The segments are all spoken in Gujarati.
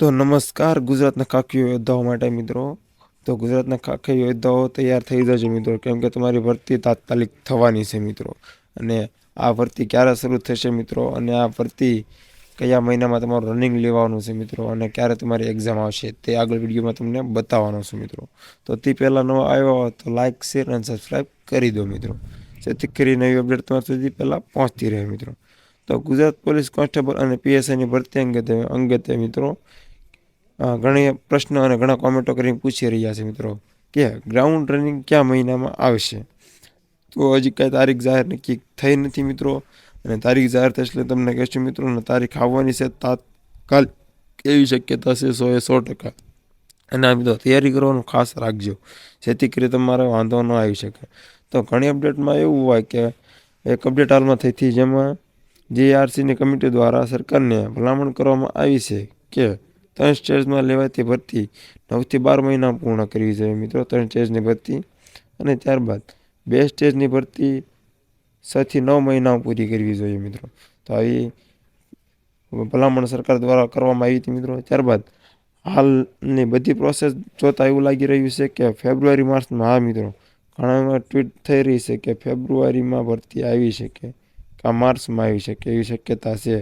તો નમસ્કાર, ગુજરાતના કાકીઓ યોદ્ધાઓ માટે મિત્રો. તો ગુજરાતના કાકી યોદ્ધાઓ તૈયાર થઈ જજો મિત્રો, કેમ કે તમારી ભરતી તાત્કાલિક થવાની છે મિત્રો. અને આ ભરતી ક્યારે શરૂ થશે મિત્રો? અને આ ભરતી કયા મહિનામાં તમારું રનિંગ લેવાનું છે મિત્રો? અને ક્યારે તમારી એક્ઝામ આવશે? તે આગળ વિડીયોમાં તમને બતાવવાનો છું મિત્રો. તો તે પહેલાં નવો આવ્યો હોય તો લાઇક શેર અને સબસ્ક્રાઈબ કરી દો મિત્રો. જેથી કરી નવી અપડેટ તમારા સુધી પહેલાં પહોંચતી રહે મિત્રો. તો ગુજરાત પોલીસ કોન્સ્ટેબલ અને પીએસઆઈની ભરતી અંગે અંગે મિત્રો ઘણી પ્રશ્નો અને ઘણા કોમેન્ટો કરીને પૂછી રહ્યા છે મિત્રો કે ગ્રાઉન્ડ રનિંગ કયા મહિનામાં આવશે? તો હજી કાંઈ તારીખ જાહેર નક્કી થઈ નથી મિત્રો અને તારીખ જાહેર થશે એટલે તમને કહેશું મિત્રો અને તારીખ આવવાની છે તાત્કાલ એવી શક્યતા છે સો એ સો ટકા. અને આ મિત્રો તૈયારી કરવાનું ખાસ રાખજો, જેથી કરી તમારે વાંધો ન આવી શકે. તો ઘણી અપડેટમાં એવું હોય કે એક અપડેટ હાલમાં થઈ હતી જેમાં જીઆરસીની કમિટી દ્વારા સરકારને ભલામણ કરવામાં આવી છે કે ત્રણ સ્ટેજમાં લેવાતી ભરતી નવથી બાર મહિના પૂર્ણ કરવી જોઈએ મિત્રો, ત્રણ સ્ટેજની ભરતી અને ત્યારબાદ બે સ્ટેજની ભરતી છથી નવ મહિના પૂરી કરવી જોઈએ મિત્રો. તો આવી ભલામણ સરકાર દ્વારા કરવામાં આવી હતી મિત્રો. ત્યારબાદ હાલની બધી પ્રોસેસ જોતાં એવું લાગી રહ્યું છે કે ફેબ્રુઆરી માર્ચમાં હા મિત્રો ઘણા ટ્વીટ થઈ રહી છે કે ફેબ્રુઆરીમાં ભરતી આવી શકે કે માર્ચમાં આવી શકે, એવી શક્યતા છે.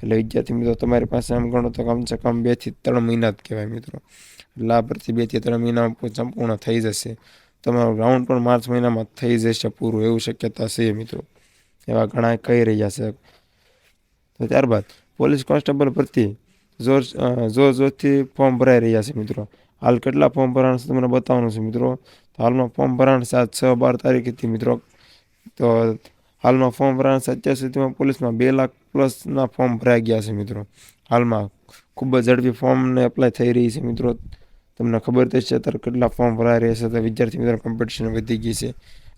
એટલે વિદ્યાર્થી મિત્રો, તમારી પાસે આમ ગણો તો કમસે કમ બેથી ત્રણ મહિના જ કહેવાય મિત્રો. એટલે આ પરથી બેથી ત્રણ મહિનામાં સંપૂર્ણ થઈ જશે. તમારું રાઉન્ડ પણ માર્ચ મહિનામાં થઈ જશે પૂરું, એવું શક્યતા છે મિત્રો. એવા ઘણા કહી રહ્યા છે. તો ત્યારબાદ પોલીસ કોન્સ્ટેબલ ભરતી જોર જોર જોરથી ફોર્મ ભરાઈ રહ્યા છે મિત્રો. હાલ કેટલા ફોર્મ ભરાણ છે તમને બતાવવાનું છે મિત્રો? તો હાલમાં ફોર્મ ભરાણ સાત છ બાર તારીખથી મિત્રો. તો હાલમાં ફોર્મ ભરાણ છે અત્યાર સુધીમાં પોલીસમાં બે લાખ પ્લસના ફોર્મ ભરાઈ ગયા છે મિત્રો. હાલમાં ખૂબ જ ઝડપી ફોર્મને એપ્લાય થઈ રહી છે મિત્રો. તમને ખબર તો છે અત્યારે કેટલા ફોર્મ ભરાઈ રહ્યા છે તો વિદ્યાર્થી મિત્રો કોમ્પિટિશન વધી ગઈ છે.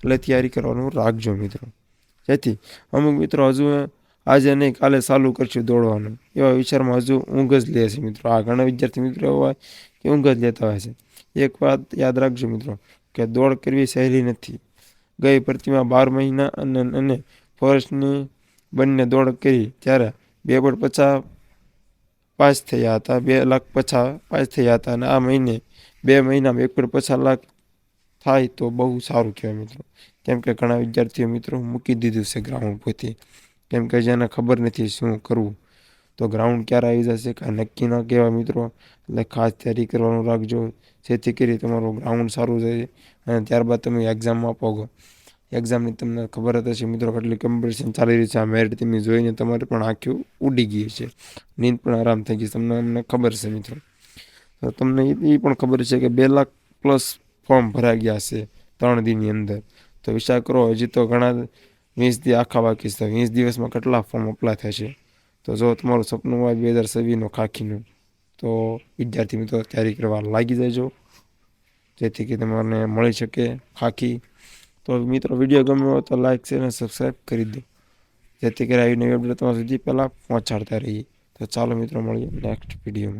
એટલે તૈયારી કરવાનું રાખજો મિત્રો. જેથી અમુક મિત્રો હજુ આજે નહીં, કાલે ચાલુ કરશું દોડવાનું. એવા વિચારમાં હજુ ઊંઘ જ લે છે મિત્રો. આ ઘણા વિદ્યાર્થી મિત્રો એવા હોય કે ઊંઘ જ લેતા હોય છે. એક વાત યાદ રાખજો મિત્રો, કે દોડ કરવી સહેલી નથી. ગઈ પ્રતિમા બાર મહિના અને અને ફોરેસ્ટની બંને દોડ કરી ત્યારે બે પોઈન્ટ પચાસ પાસ થયા હતા. બે લાખ પચાસ પાસ થયા હતા અને આ મહિને બે મહિનામાં એક પોઈન્ટ પચાસ લાખ થાય તો બહુ સારું કહેવાય મિત્રો. કેમ કે ઘણા વિદ્યાર્થીઓ મિત્રો મૂકી દીધું છે ગ્રાઉન્ડ પોતે કેમ કે જેને ખબર નથી શું કરવું. તો ગ્રાઉન્ડ ક્યારે આવી જશે કાંઈ નક્કી ન કહેવાય મિત્રો? એટલે ખાસ તૈયારી કરવાનું રાખજો. જેથી કરી તમારું ગ્રાઉન્ડ સારું જાય અને ત્યારબાદ તમે એક્ઝામમાં આપો એક્ઝામની તમને ખબર જ હશે મિત્રો કેટલી કોમ્પિટિશન ચાલી રહી છે. આ મેરિટ તમે જોઈને તમારે પણ આંખ્યું ઉડી ગઈ છે નીંદ પણ આરામ થઈ ગઈ તમને અમને ખબર છે મિત્રો. તો તમને એ પણ ખબર છે કે બે લાખ પ્લસ ફોર્મ ભરાઈ ગયા છે ત્રણ દિનની અંદર. તો વિચાર કરો, હજી તો ઘણા વીસ દિવસ આખા બાકી છે. વીસ દિવસમાં કેટલા ફોર્મ અપ્લાય થશે? તો જો તમારું સપનું હોય બે હજાર છવ્વીસનું ખાખીનું, તો વિદ્યાર્થી મિત્રો તૈયારી કરવા લાગી જજો. જેથી કે તમને મળી શકે ખાખી. તો મિત્રો વીડિયો ગમ્યો હોય તો લાઇક શેર અને સબસ્ક્રાઈબ કરી દો. જેથી કરી આવી નવી અપડેટ તમારા સુધી પહેલાં પહોંચાડતા રહીએ. તો ચાલો મિત્રો મળીએ નેક્સ્ટ વિડીયોમાં.